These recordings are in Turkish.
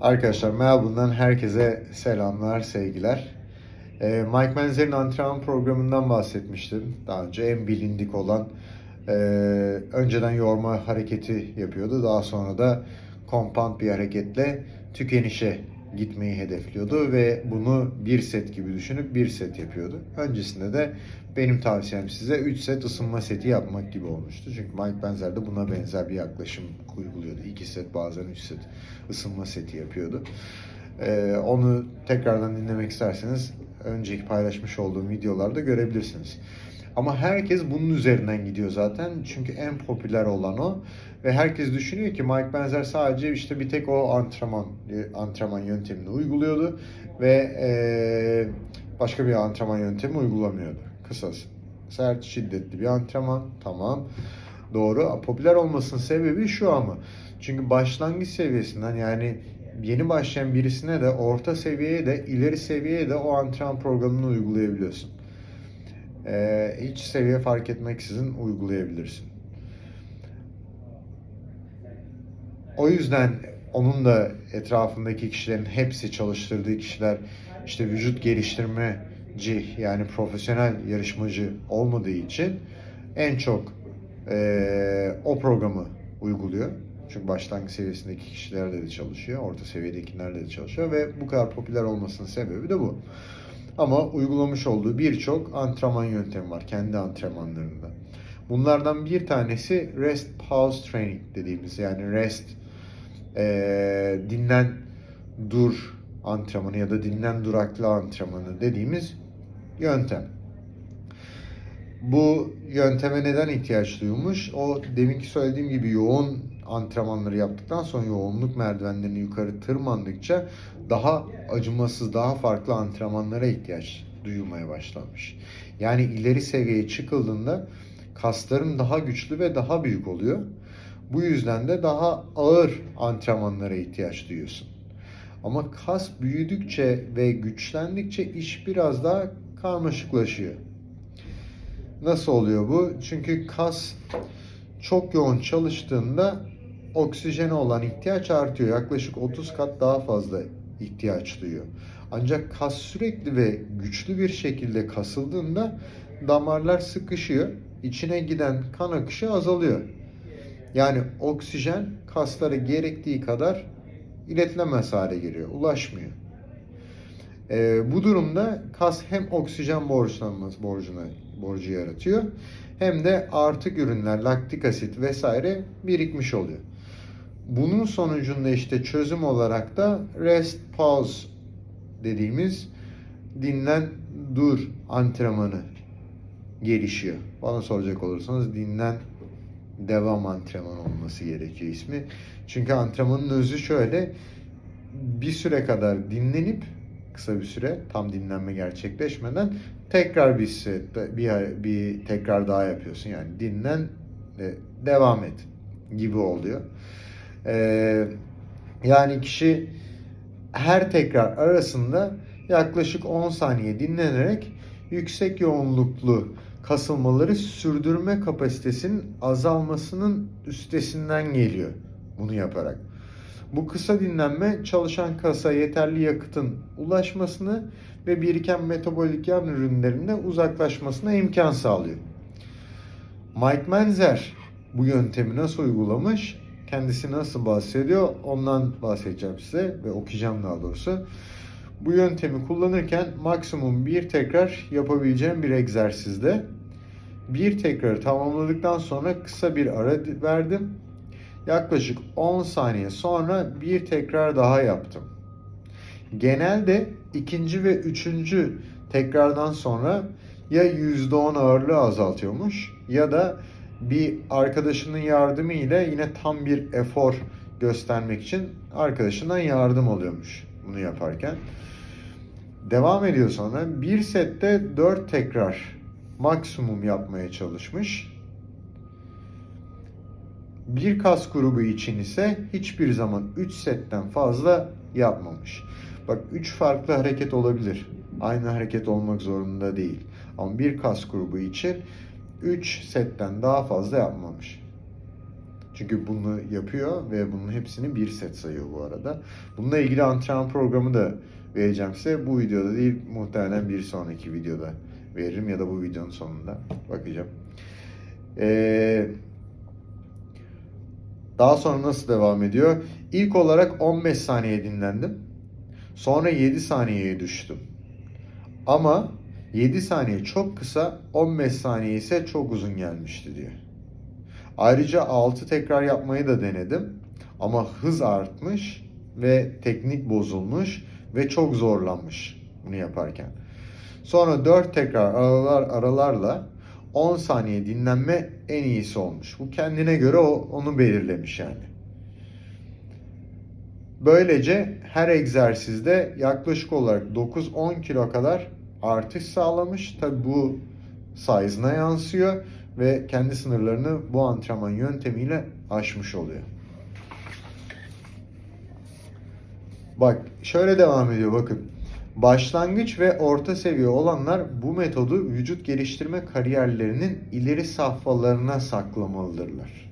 Arkadaşlar Melbourne'dan herkese selamlar, sevgiler. Ee, Mike Menzer'in antrenman programından bahsetmiştim. Daha önce en bilindik olan e, önceden yorma hareketi yapıyordu. Daha sonra da compound bir hareketle tükenişe gitmeyi hedefliyordu ve bunu bir set gibi düşünüp bir set yapıyordu. Öncesinde de benim tavsiyem size 3 set ısınma seti yapmak gibi olmuştu. Çünkü Mike Benzer de buna benzer bir yaklaşım uyguluyordu. 2 set bazen 3 set ısınma seti yapıyordu. Ee, onu tekrardan dinlemek isterseniz önceki paylaşmış olduğum videolarda görebilirsiniz. Ama herkes bunun üzerinden gidiyor zaten. Çünkü en popüler olan o. Ve herkes düşünüyor ki Mike Benzer sadece işte bir tek o antrenman antrenman yöntemini uyguluyordu ve eee, başka bir antrenman yöntemi uygulamıyordu. Kısası. Sert, şiddetli bir antrenman. Tamam. Doğru. Popüler olmasının sebebi şu ama. Çünkü başlangıç seviyesinden yani yeni başlayan birisine de orta seviyeye de ileri seviyeye de o antrenman programını uygulayabiliyorsun. Ee, hiç seviye fark etmeksizin uygulayabilirsin. O yüzden onun da etrafındaki kişilerin hepsi çalıştırdığı kişiler işte vücut geliştirmeci yani profesyonel yarışmacı olmadığı için en çok eee, o programı uyguluyor. Çünkü başlangıç seviyesindeki kişilerle de çalışıyor, orta seviyedekilerle de çalışıyor ve bu kadar popüler olmasının sebebi de bu. Ama uygulamış olduğu birçok antrenman yöntemi var kendi antrenmanlarında. Bunlardan bir tanesi rest pause training dediğimiz yani rest eee, dinlen dur antrenmanı ya da dinlen duraklı antrenmanı dediğimiz yöntem. Bu yönteme neden ihtiyaç duymuş? O deminki söylediğim gibi yoğun antrenmanları yaptıktan sonra yoğunluk merdivenlerini yukarı tırmandıkça daha acımasız, daha farklı antrenmanlara ihtiyaç duyulmaya başlamış. Yani ileri seviyeye çıkıldığında kasların daha güçlü ve daha büyük oluyor. Bu yüzden de daha ağır antrenmanlara ihtiyaç duyuyorsun. Ama kas büyüdükçe ve güçlendikçe iş biraz daha karmaşıklaşıyor. Nasıl oluyor bu? Çünkü kas çok yoğun çalıştığında oksijene olan ihtiyaç artıyor. Yaklaşık 30 kat daha fazla ihtiyaç duyuyor. Ancak kas sürekli ve güçlü bir şekilde kasıldığında damarlar sıkışıyor. İçine giden kan akışı azalıyor. Yani oksijen kaslara gerektiği kadar iletilemez hale geliyor. Ulaşmıyor. Ee, bu durumda kas hem oksijen borçlanması borcuna borcu yaratıyor hem de artık ürünler laktik asit vesaire birikmiş oluyor. Bunun sonucunda işte çözüm olarak da rest pause dediğimiz dinlen dur antrenmanı gelişiyor. Bana soracak olursanız dinlen devam antrenman olması gerekiyor ismi. Çünkü antrenmanın özü şöyle bir süre kadar dinlenip kısa bir süre tam dinlenme gerçekleşmeden tekrar bir set bir, bir tekrar daha yapıyorsun. Yani dinlen e, devam et gibi oluyor. Ee, yani kişi her tekrar arasında yaklaşık 10 saniye dinlenerek yüksek yoğunluklu kasılmaları sürdürme kapasitesinin azalmasının üstesinden geliyor bunu yaparak. Bu kısa dinlenme çalışan kasa yeterli yakıtın ulaşmasını ve biriken metabolik yağ ürünlerine uzaklaşmasına imkan sağlıyor. Mike Menzer bu yöntemi nasıl uygulamış? Kendisi nasıl bahsediyor? Ondan bahsedeceğim size ve okuyacağım daha doğrusu. Bu yöntemi kullanırken maksimum bir tekrar yapabileceğim bir egzersizde bir tekrarı tamamladıktan sonra kısa bir ara verdim. Yaklaşık 10 saniye sonra bir tekrar daha yaptım. Genelde ikinci ve üçüncü tekrardan sonra ya %10 ağırlığı azaltıyormuş ya da bir arkadaşının yardımı ile yine tam bir efor göstermek için arkadaşından yardım alıyormuş bunu yaparken. Devam ediyor sonra bir sette 4 tekrar maksimum yapmaya çalışmış. Bir kas grubu için ise hiçbir zaman 3 setten fazla yapmamış. Bak 3 farklı hareket olabilir. Aynı hareket olmak zorunda değil. Ama bir kas grubu için 3 setten daha fazla yapmamış. Çünkü bunu yapıyor ve bunun hepsini bir set sayıyor bu arada. Bununla ilgili antrenman programı da vereceğim size. Bu videoda değil muhtemelen bir sonraki videoda veririm ya da bu videonun sonunda bakacağım. Ee, daha sonra nasıl devam ediyor? İlk olarak 15 saniye dinlendim. Sonra 7 saniyeye düştüm. Ama 7 saniye çok kısa, 15 saniye ise çok uzun gelmişti diyor. Ayrıca 6 tekrar yapmayı da denedim. Ama hız artmış ve teknik bozulmuş ve çok zorlanmış bunu yaparken. Sonra 4 tekrar aralar aralarla 10 saniye dinlenme en iyisi olmuş. Bu kendine göre o, onu belirlemiş yani. Böylece her egzersizde yaklaşık olarak 9-10 kilo kadar artış sağlamış. Tabi bu size'ına yansıyor ve kendi sınırlarını bu antrenman yöntemiyle aşmış oluyor. Bak şöyle devam ediyor bakın. Başlangıç ve orta seviye olanlar bu metodu vücut geliştirme kariyerlerinin ileri safhalarına saklamalıdırlar.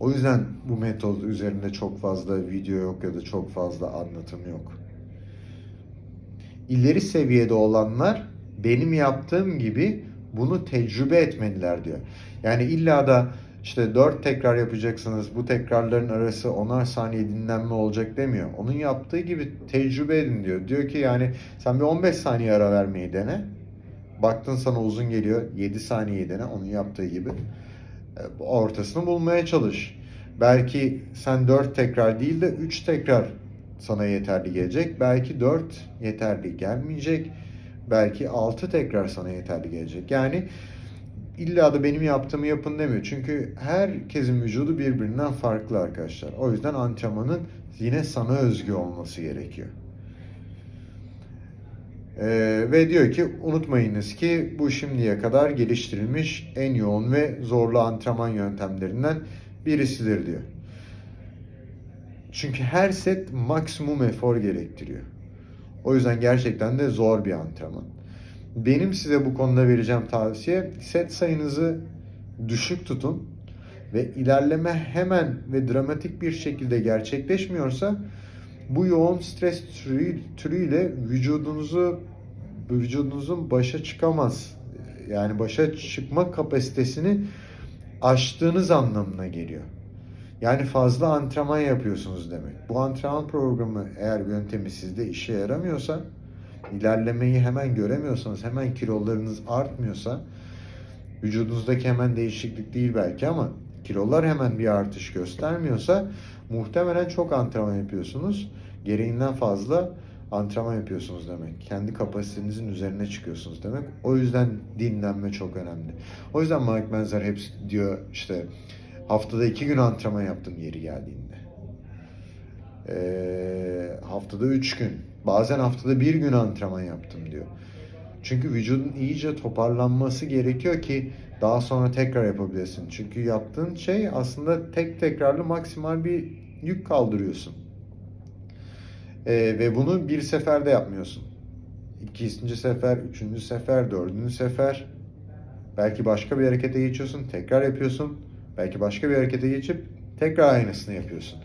O yüzden bu metod üzerinde çok fazla video yok ya da çok fazla anlatım yok. İleri seviyede olanlar benim yaptığım gibi bunu tecrübe etmeliler diyor. Yani illa da işte 4 tekrar yapacaksınız. Bu tekrarların arası 10'ar saniye dinlenme olacak demiyor. Onun yaptığı gibi tecrübe edin diyor. Diyor ki yani sen bir 15 saniye ara vermeyi dene. Baktın sana uzun geliyor. 7 saniye dene. Onun yaptığı gibi. E, Ortasını bulmaya çalış. Belki sen 4 tekrar değil de 3 tekrar sana yeterli gelecek. Belki 4 yeterli gelmeyecek. Belki 6 tekrar sana yeterli gelecek. Yani illa da benim yaptığımı yapın demiyor. Çünkü herkesin vücudu birbirinden farklı arkadaşlar. O yüzden antrenmanın yine sana özgü olması gerekiyor. Ee, ve diyor ki unutmayınız ki bu şimdiye kadar geliştirilmiş en yoğun ve zorlu antrenman yöntemlerinden birisidir diyor. Çünkü her set maksimum efor gerektiriyor. O yüzden gerçekten de zor bir antrenman. Benim size bu konuda vereceğim tavsiye set sayınızı düşük tutun ve ilerleme hemen ve dramatik bir şekilde gerçekleşmiyorsa bu yoğun stres türü, türüyle vücudunuzu vücudunuzun başa çıkamaz yani başa çıkma kapasitesini aştığınız anlamına geliyor. Yani fazla antrenman yapıyorsunuz demek. Bu antrenman programı eğer yöntemi sizde işe yaramıyorsa ilerlemeyi hemen göremiyorsanız, hemen kilolarınız artmıyorsa, vücudunuzdaki hemen değişiklik değil belki ama kilolar hemen bir artış göstermiyorsa muhtemelen çok antrenman yapıyorsunuz. Gereğinden fazla antrenman yapıyorsunuz demek. Kendi kapasitenizin üzerine çıkıyorsunuz demek. O yüzden dinlenme çok önemli. O yüzden Mike Menzer hep diyor işte haftada iki gün antrenman yaptım yeri geldiğinde. Ee, haftada üç gün. Bazen haftada bir gün antrenman yaptım diyor. Çünkü vücudun iyice toparlanması gerekiyor ki daha sonra tekrar yapabilirsin. Çünkü yaptığın şey aslında tek tekrarlı maksimal bir yük kaldırıyorsun. Ee, ve bunu bir seferde yapmıyorsun. İkinci sefer, üçüncü sefer, dördüncü sefer. Belki başka bir harekete geçiyorsun, tekrar yapıyorsun. Belki başka bir harekete geçip tekrar aynısını yapıyorsun.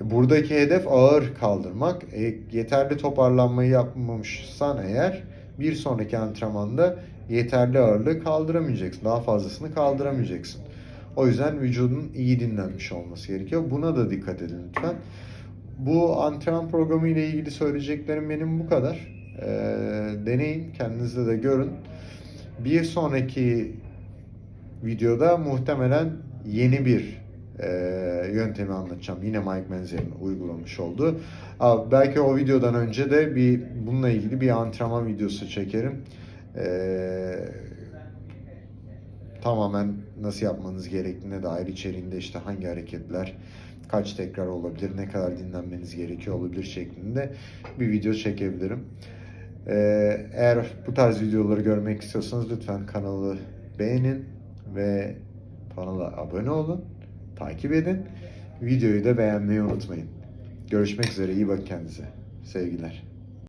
Buradaki hedef ağır kaldırmak. E, yeterli toparlanmayı yapmamışsan eğer bir sonraki antrenmanda yeterli ağırlığı kaldıramayacaksın. Daha fazlasını kaldıramayacaksın. O yüzden vücudun iyi dinlenmiş olması gerekiyor. Buna da dikkat edin lütfen. Bu antrenman programı ile ilgili söyleyeceklerim benim bu kadar. E, deneyin, kendinizde de görün. Bir sonraki videoda muhtemelen yeni bir e, yöntemi anlatacağım. Yine Mike Menzer'in uygulamış. Abi, belki o videodan önce de bir bununla ilgili bir antrenman videosu çekerim. E, tamamen nasıl yapmanız gerektiğine dair içeriğinde işte hangi hareketler kaç tekrar olabilir, ne kadar dinlenmeniz gerekiyor olabilir şeklinde bir video çekebilirim. Ee, eğer bu tarz videoları görmek istiyorsanız lütfen kanalı beğenin ve kanala abone olun, takip edin. Videoyu da beğenmeyi unutmayın. Görüşmek üzere, iyi bakın kendinize. Sevgiler.